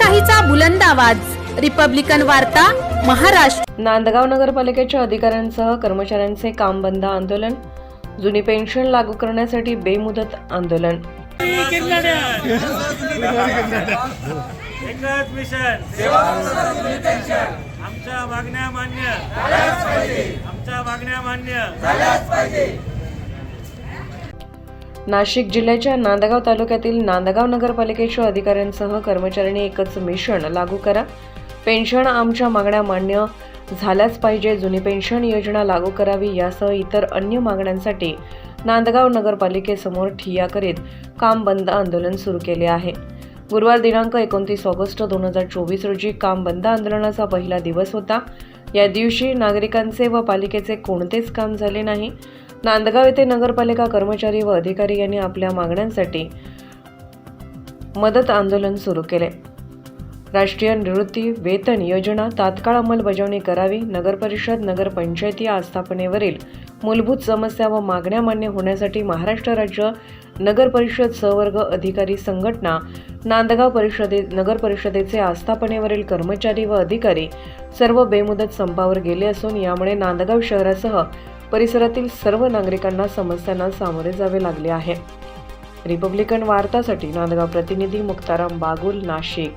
लोकशाहीचा बुलंद आवाज. रिपब्लिकन वार्ता महाराष्ट्र. नांदगाव नगरपालिकेच्या अधिकाऱ्यांसह कर्मचाऱ्यांचे काम बंद आंदोलन जुनी पेन्शन लागू करण्यासाठी बेमुदत आंदोलन. एकच मिशन आमच्या मागण्या मान्य. आमच्या मागण्या मान्य. नाशिक जिल्ह्याच्या नांदगाव तालुक्यातील नांदगाव नगरपालिकेच्या अधिकाऱ्यांसह कर्मचाऱ्यांनी एकच मिशन लागू करा. पेन्शन आमच्या मागण्या मान्य झाल्याच पाहिजे. जुनी पेन्शन योजना लागू करावी यासह इतर अन्य मागण्यांसाठी नांदगाव नगरपालिकेसमोर ठिय्या करीत काम बंद आंदोलन सुरू केले आहे. गुरुवार दिनांक एकोणतीस ऑगस्ट दोन हजार चोवीस रोजी काम बंद आंदोलनाचा पहिला दिवस होता. या दिवशी नागरिकांचे व पालिकेचे कोणतेच काम झाले नाही. नांदगाव येथे नगरपालिका कर्मचारी व अधिकारी यांनी आपल्या मागण्यांसाठी मदत आंदोलन सुरू केले. राष्ट्रीय निवृत्ती वेतन योजना तात्काळ अंमलबजावणी करावी. नगरपरिषद नगरपंचायती आस्थापनेवरील मूलभूत समस्या व मागण्या मान्य होण्यासाठी महाराष्ट्र राज्य नगरपरिषद सहवर्ग अधिकारी संघटना नांदगाव परिषदे नगरपरिषदेचे आस्थापनेवरील कर्मचारी व अधिकारी सर्व बेमुदत संपावर गेले असून यामुळे नांदगाव शहरासह परिसरातील सर्व नागरिकांना समस्यांना सामोरे जावे लागले आहे. रिपब्लिकन वार्तासाठी नांदगाव प्रतिनिधी मुक्ताराम बागुल नाशिक.